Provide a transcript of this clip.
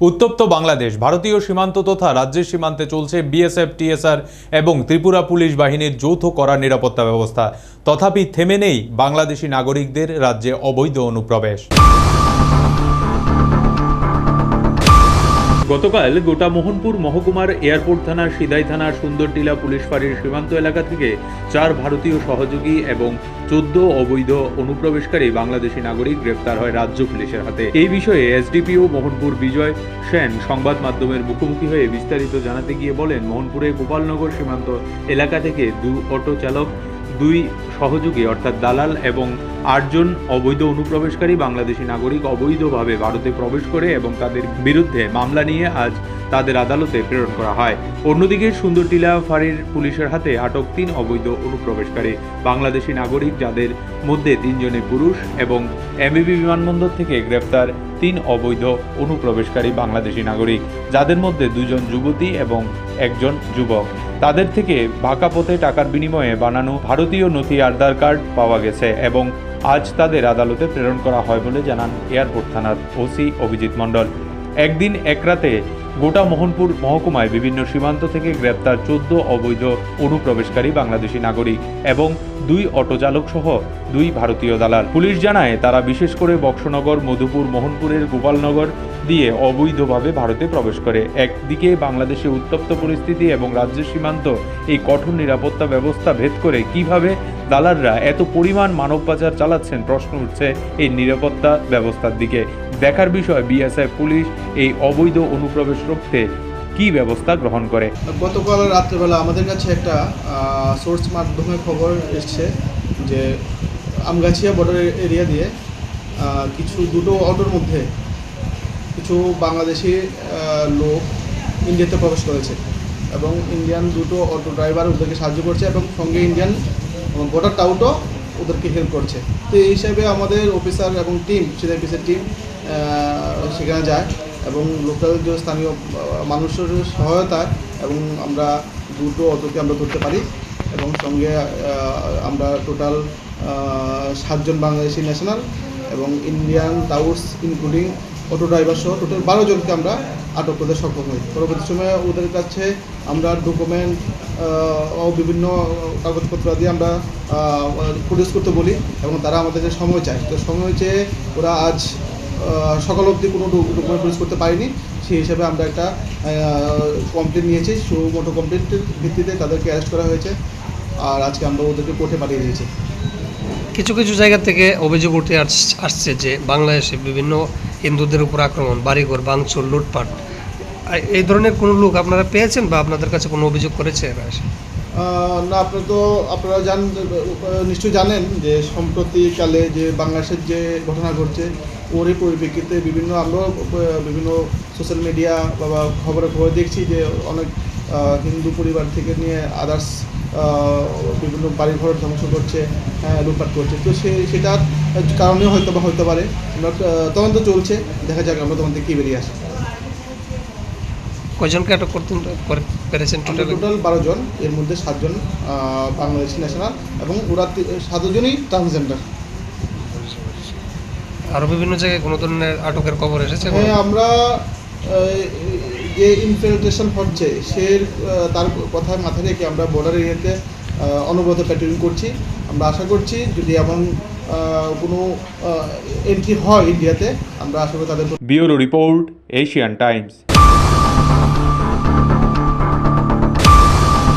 উত্তপ্ত বাংলাদেশ, ভারতীয় সীমান্ত তথা রাজ্যের সীমান্তে চলছে বিএসএফ টিএসআর এবং ত্রিপুরা পুলিশ বাহিনীর যৌথ করা নিরাপত্তা ব্যবস্থা। তথাপি থেমে নেই বাংলাদেশি নাগরিকদের রাজ্যে অবৈধ অনুপ্রবেশ। গতকাল গোটা মোহনপুর মহকুমার এয়ারপোর্ট থানার সিদাই থানার সুন্দরটিলা পুলিশ ফাঁড়ির সীমান্ত এলাকা থেকে চার ভারতীয় সহযোগী এবং চোদ্দ অবৈধ অনুপ্রবেশকারী বাংলাদেশি নাগরিক গ্রেপ্তার হয় রাজ্য পুলিশের হাতে। এই বিষয়ে এসডিপিও মোহনপুর বিজয় সেন সংবাদ মাধ্যমের মুখোমুখি হয়ে বিস্তারিত জানাতে গিয়ে বলেন, মোহনপুরে গোপালনগর সীমান্ত এলাকা থেকে দু অটো চালক দুই সহযোগী অর্থাৎ দালাল এবং আটজন অবৈধ অনুপ্রবেশকারী বাংলাদেশি নাগরিক অবৈধভাবে ভারতে প্রবেশ করে এবং তাদের বিরুদ্ধে মামলা নিয়ে আজ তাদের আদালতে প্রেরণ করা হয়। অন্যদিকে সুন্দরটিলা ফাঁড়ির পুলিশের হাতে আটক তিন অবৈধ অনুপ্রবেশকারী, বাংলাদেশি নাগরিক যাদের মধ্যে তিনজনে পুরুষ এবং এমবিবি বিমানবন্দর থেকে গ্রেপ্তার তিন অবৈধ অনুপ্রবেশকারী বাংলাদেশি নাগরিক, যাদের মধ্যে দুজন যুবতী এবং একজন যুবক। তাদের থেকে বাঁকা পথে টাকার বিনিময়ে বানানো ভারতীয় নথি আধার কার্ড পাওয়া গেছে এবং আজ তাদের আদালতে প্রেরণ করা হয় বলে জানান এয়ারপোর্ট থানার ওসি অভিজিৎ মণ্ডল। একদিন এক রাতে গোটা মোহনপুর মহকুমায় বিভিন্ন সীমান্ত থেকে গ্রেপ্তার চোদ্দ অবৈধ অনুপ্রবেশকারী বাংলাদেশি নাগরিক এবং দুই অটোচালক সহ দুই ভারতীয় দালাল। পুলিশ জানায়, তারা বিশেষ করে বক্সনগর, মধুপুর, মোহনপুরের গোপালনগর দিয়ে অবৈধভাবে ভারতে প্রবেশ করে। একদিকে বাংলাদেশে উত্তপ্ত পরিস্থিতি এবং রাজ্যের সীমান্ত এই কঠোর নিরাপত্তা ব্যবস্থা ভেদ করে কীভাবে দালালরা এত পরিমাণ মানব পাচার চালাচ্ছেন, প্রশ্ন উঠছে এই নিরাপত্তা ব্যবস্থার দিকে। দেখার বিষয়, বিএসএফ পুলিশ এই অবৈধ অনুপ্রবেশ রুখতে কী ব্যবস্থা গ্রহণ করে? গতকাল রাত্রেবেলা আমাদের কাছে একটা সোর্স মাধ্যমে খবর এসছে যে আমগাছিয়া বর্ডার এরিয়া দিয়ে কিছু দুটো অটোর মধ্যে কিছু বাংলাদেশি লোক ইন্ডিয়াতে প্রবেশ করেছে এবং ইন্ডিয়ান দুটো অটো ড্রাইভার ওদেরকে সাহায্য করছে এবং সঙ্গে ইন্ডিয়ান বর্ডার টাউটও ওদেরকে হেল্প করছে। তো এই হিসাবে আমাদের অফিসার এবং টিম সিআইপিসের টিম সেখানে যায় এবং লোকাল যে স্থানীয় মানুষের সহায়তায় এবং আমরা দুটো অটোকে আমরা ধরতে পারি এবং সঙ্গে আমরা টোটাল সাতজন বাংলাদেশি ন্যাশনাল এবং ইন্ডিয়ান টাউস ইনক্লুডিং অটো ড্রাইভার সহ টোটাল বারো জনকে আমরা আটক করতে সক্ষম হই। পরবর্তী সময়ে ওদের কাছে আমরা ডকুমেন্ট ও বিভিন্ন কাগজপত্র দিয়ে আমরা প্রডিউস করতে বলি এবং তারা আমাদেরকে সময় চায়। তো সময় চেয়ে ওরা আজ সকাল অবধি কোনো ডকুমেন্ট প্রডিউস করতে পারিনি। সেই হিসাবে আমরা একটা কমপ্লেন নিয়েছি। সুমোটো কমপ্লেন্টের ভিত্তিতে তাদেরকে অ্যারেস্ট করা হয়েছে। আর আজকে আমরা ওদেরকে কোর্টে পাঠিয়ে দিয়েছি। কিছু কিছু জায়গা থেকে অভিযোগ উঠে আস- আসছে যে বাংলাদেশে বিভিন্ন হিন্দুদের উপর আক্রমণ, বাড়িঘর ভাঙচুর লুটপাট এই ধরনের কোনো লোক আপনারা পেয়েছেন বা আপনাদের কাছে কোনো অভিযোগ করেছে না আপনি তো, আপনারা জান, নিশ্চয়ই জানেন যে সম্প্রতিকালে যে বাংলাদেশের যে ঘটনা ঘটছে, ওরই পরিপ্রেক্ষিতে বিভিন্ন আমরাও বিভিন্ন সোশ্যাল মিডিয়া বা খবরে খবরে দেখছি যে অনেক হিন্দু পরিবার থেকে নিয়ে আদার্স বিভিন্ন বাড়িঘর ধ্বংস করছে হ্যাঁ লুটপাট করছে। তো সে সেটার কারণেও হয়তো বা হতে পারে। আমরা তদন্ত চলছে। দেখা যাক আমরা তদন্তে কী বেরিয়ে আসে। কয়জনকে আটক করতে করে- পেরেছেন টোটাল টোটাল বারো জন এর মধ্যে সাতজন বাংলাদেশি ন্যাশনাল এবং ওরা সাতজনই ট্রান্সজেন্ডার আরও বিভিন্ন জায়গায় কোনো ধরনের আটকের খবর এসেছে? হ্যাঁ আমরা যে ইনফিল্ট্রেশন হচ্ছে সে তার কথা মাথায় রেখে আমরা বর্ডার এরিয়াতে অনবরত প্যাট্রোলিং করছি। আমরা আশা করছি যদি এমন কোনো এন্ট্রি হয় ইন্ডিয়াতে আমরা আশা করি তাদের ব্যুরো রিপোর্ট এশিয়ান টাইমস।